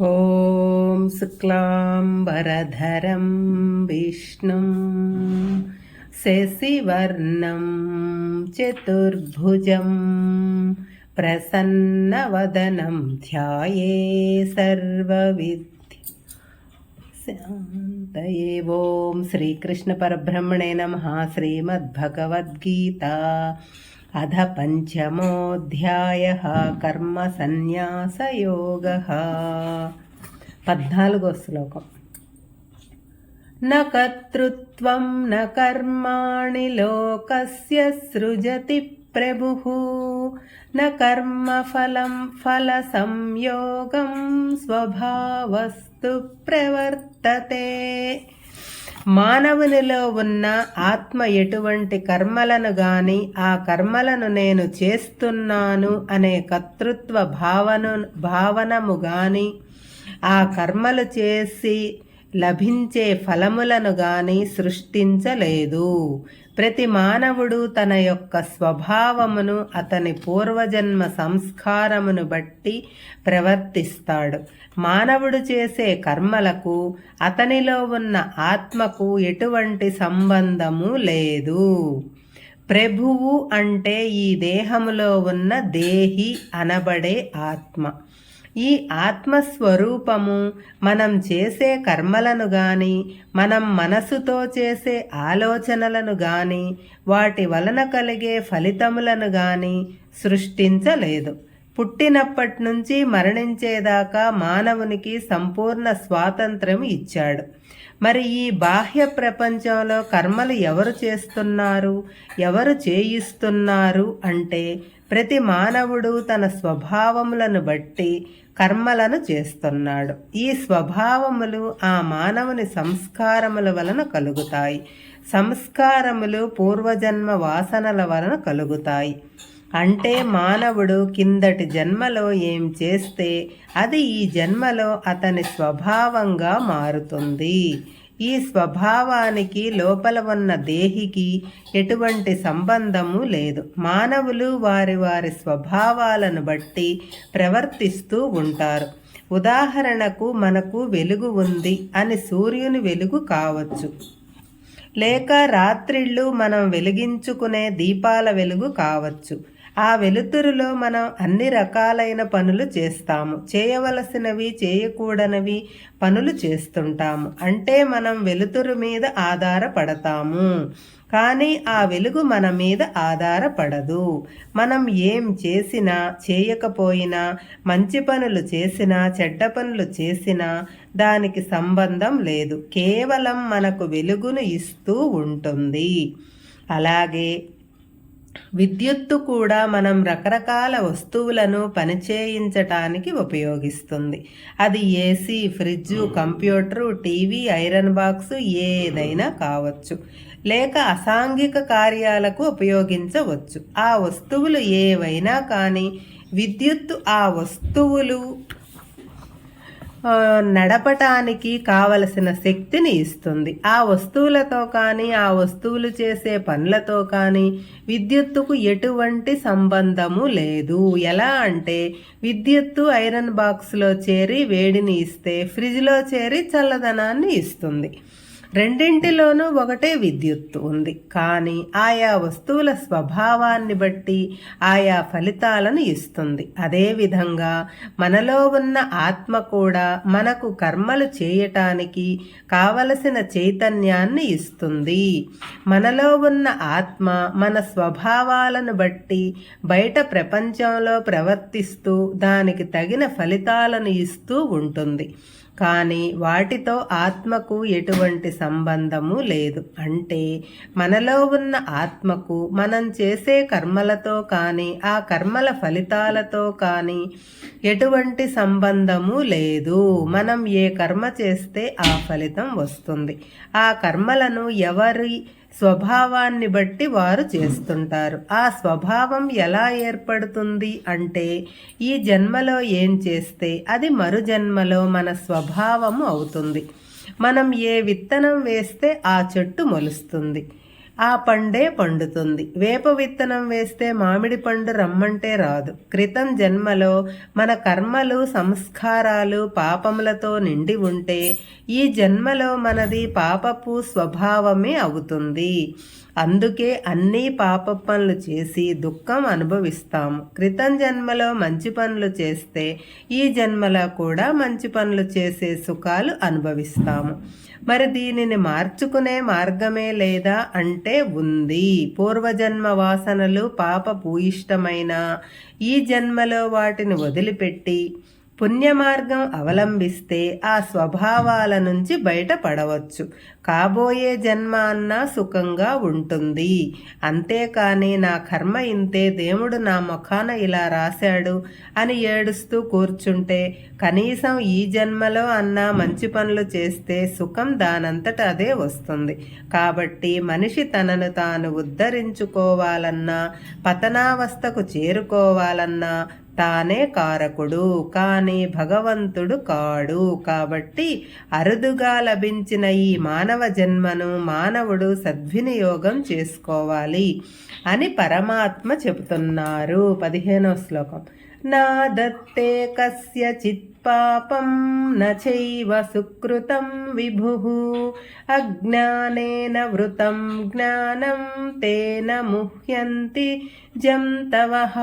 ॐ शुक्लाम्बरधरं विष्णुं शशिवर्णं चतुर्भुजं प्रसन्नवदनं ध्याये सर्वविद्य शान्तये ॐ श्रीकृष्णपरब्रह्मणे नमः श्रीमद्भगवद्गीता अध పంచమోధ్యాయ కర్మ సన్యాసయోగ పద్నాలుగో శ్లోకం. నకర్తృత్వం నకర్మాణి లోకస్య సృజతి ప్రభు. నకర్మఫలం ఫల సంయోగం స్వభావస్తు ప్రవర్తతే. మానవునిలో ఉన్న ఆత్మ ఎటువంటి కర్మలను గాని ఆ కర్మలను నేను చేస్తున్నాను అనే కర్తృత్వ భావన భావనము గాని ఆ కర్మలు చేసి లభించే ఫలములను గాని సృష్టించలేదు. ప్రతి మానవుడు తన యొక్క స్వభావమును అతని పూర్వజన్మ సంస్కారమును బట్టి ప్రవర్తిస్తాడు. మానవుడు చేసే కర్మలకు అతనిలో ఉన్న ఆత్మకు ఎటువంటి సంబంధము లేదు. ప్రభువు అంటే ఈ దేహములో ఉన్న దేహి అనబడే ఆత్మ. ఈ ఆత్మస్వరూపము మనం చేసే కర్మలను గాని మనం మనసుతో చేసే ఆలోచనలను గాని వాటి వలన కలిగే ఫలితములను గాని సృష్టించలేదు. పుట్టినప్పటి నుంచి మరణించేదాకా మానవునికి సంపూర్ణ స్వాతంత్రం ఇచ్చాడు. మరి ఈ బాహ్య ప్రపంచంలో కర్మలు ఎవరు చేస్తున్నారు ఎవరు చేయిస్తున్నారు అంటే ప్రతి మానవుడు తన స్వభావములను బట్టి కర్మలను చేస్తున్నాడు. ఈ స్వభావములు ఆ మానవుని సంస్కారముల వలన కలుగుతాయి. సంస్కారములు పూర్వజన్మ వాసనల వలన కలుగుతాయి. అంటే మానవుడు కిందటి జన్మలో ఏం చేస్తే అది ఈ జన్మలో అతని స్వభావంగా మారుతుంది. ఈ స్వభావానికి లోపల ఉన్న దేహికి ఎటువంటి సంబంధము లేదు. మానవులు వారి వారి స్వభావాలను బట్టి ప్రవర్తిస్తూ ఉంటారు. ఉదాహరణకు మనకు వెలుగు ఉంది అని సూర్యుని వెలుగు కావచ్చు. లేక రాత్రిళ్ళు మనం వెలిగించుకునే దీపాల వెలుగు కావచ్చు. ఆ వెలుతురులో మనం అన్ని రకాలైన పనులు చేస్తాము. చేయవలసినవి చేయకూడనివి పనులు చేస్తుంటాము. అంటే మనం వెలుతురు మీద ఆధారపడతాము. కానీ ఆ వెలుగు మన మీద ఆధారపడదు. మనం ఏం చేసినా చేయకపోయినా మంచి పనులు చేసినా చెడ్డ పనులు చేసినా దానికి సంబంధం లేదు. కేవలం మనకు వెలుగును ఇస్తూ ఉంటుంది. అలాగే విద్యుత్తు కూడా మనం రకరకాల వస్తువులను పనిచేయించటానికి ఉపయోగిస్తుంది. అది AC fridge computer TV iron box ఏదైనా కావచ్చు. లేక అసాంఘిక కార్యాలకు ఉపయోగించవచ్చు. ఆ వస్తువులు ఏవైనా కానీ విద్యుత్తు ఆ వస్తువులు నడపటానికి కావలసిన శక్తిని ఇస్తుంది. ఆ వస్తువులతో కానీ ఆ వస్తువులు చేసే పనులతో కానీ విద్యుత్తుకు ఎటువంటి సంబంధము లేదు. ఎలా అంటే విద్యుత్తు ఐరన్ బాక్స్లో చేరి వేడిని ఇస్తే ఫ్రిడ్జ్లో చేరి చల్లదనాన్ని ఇస్తుంది. రెండింటిలోనూ ఒకటే విద్యుత్తు ఉంది. కానీ ఆయా వస్తువుల స్వభావాన్ని బట్టి ఆయా ఫలితాలను ఇస్తుంది. అదేవిధంగా మనలో ఉన్న ఆత్మ కూడా మనకు కర్మలు చేయటానికి కావలసిన చైతన్యాన్ని ఇస్తుంది. మనలో ఉన్న ఆత్మ మన స్వభావాలను బట్టి బయట ప్రపంచంలో ప్రవర్తిస్తూ దానికి తగిన ఫలితాలను ఇస్తూ ఉంటుంది. కానీ వాటితో ఆత్మకు ఎటువంటి సంబంధము లేదు. అంటే మనలో ఉన్న ఆత్మకు మనం చేసే కర్మలతో కానీ ఆ కర్మల ఫలితాలతో కానీ ఎటువంటి సంబంధము లేదు. మనం ఏ కర్మ చేస్తే ఆ ఫలితం వస్తుంది. ఆ కర్మలను ఎవరి స్వభావాన్ని బట్టి వారు చేస్తుంటారు. ఆ స్వభావం ఎలా ఏర్పడుతుంది అంటే ఈ జన్మలో ఏం చేస్తే అది మరు జన్మలో మన స్వభావము అవుతుంది. మనం ఏ విత్తనం వేస్తే ఆ చెట్టు మొలుస్తుంది. ఆ పండే పండుతుంది. వేప విత్తనం వేస్తే మామిడి పండు రమ్మంటే రాదు. క్రితం జన్మలో మన కర్మలు సంస్కారాలు పాపములతో నిండి ఉంటే ఈ జన్మలో మనది పాపపు స్వభావమే అవుతుంది. అందుకే అన్ని పాప పనులు చేసి దుఃఖం అనుభవిస్తాము. క్రితం జన్మలో మంచి పనులు చేస్తే ఈ జన్మలో కూడా మంచి పనులు చేసే సుఖాలు అనుభవిస్తాము. మరి దీనిని మార్చుకునే మార్గమే లేదా అంటే ఉంది. పూర్వజన్మ వాసనలు పాప భూయిష్టమైన ఈ జన్మలో వాటిని వదిలిపెట్టి పుణ్యమార్గం అవలంబిస్తే ఆ స్వభావాల నుంచి బయటపడవచ్చు. కాబోయే జన్మ అన్నా సుఖంగా ఉంటుంది. అంతేకాని నా కర్మ ఇంతే దేవుడు నా ముఖాన ఇలా రాశాడు అని ఏడుస్తూ కూర్చుంటే కనీసం ఈ జన్మలో అన్నా మంచి పనులు చేస్తే సుఖం దానంతట అదే వస్తుంది. కాబట్టి మనిషి తనను తాను ఉద్ధరించుకోవాలన్నా పతనావస్థకు చేరుకోవాలన్నా తానే కారకుడు కానీ భగవంతుడు కాడు. కాబట్టి అరుదుగా లభించిన ఈ మానవ జన్మను మానవుడు సద్వినియోగం చేసుకోవాలి అని పరమాత్మ చెబుతున్నారు. పదిహేనవ శ్లోకం. నా దత్తే కస్యచిత్ పాపం నైవ సుకృతం విభు. అజ్ఞానేన వృతం జ్ఞానం తేన ముహ్యంతి జంతవహ